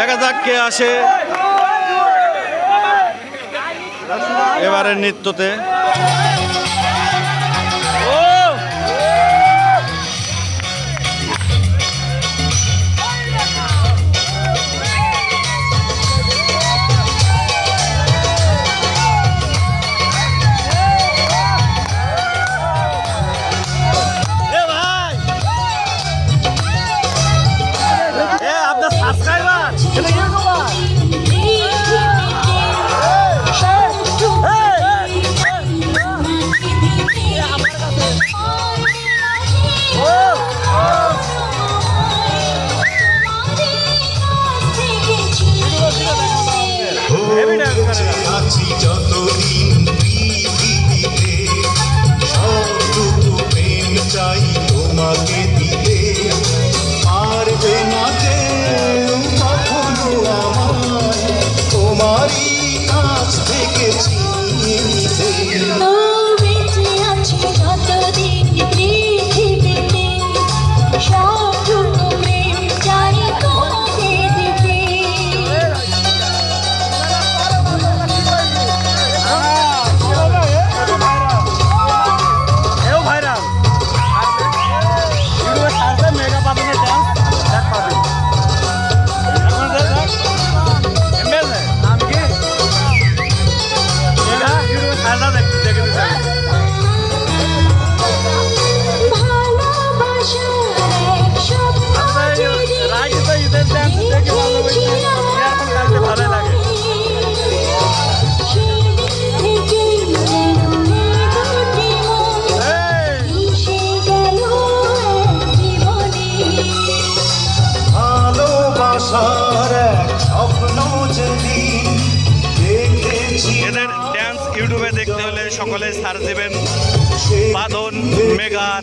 দেখা যাক কে আসে। এবারের নৃত্যতে। ইউটিউবে দেখতে হলে সকলে সার্চ দেবেন। বাদন মেগার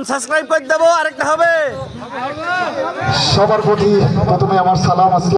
আনসাবস্ক্রাইব করে দেবো আরেকটা হবে। সবার প্রতি প্রথমে আমার সালাম আসলাম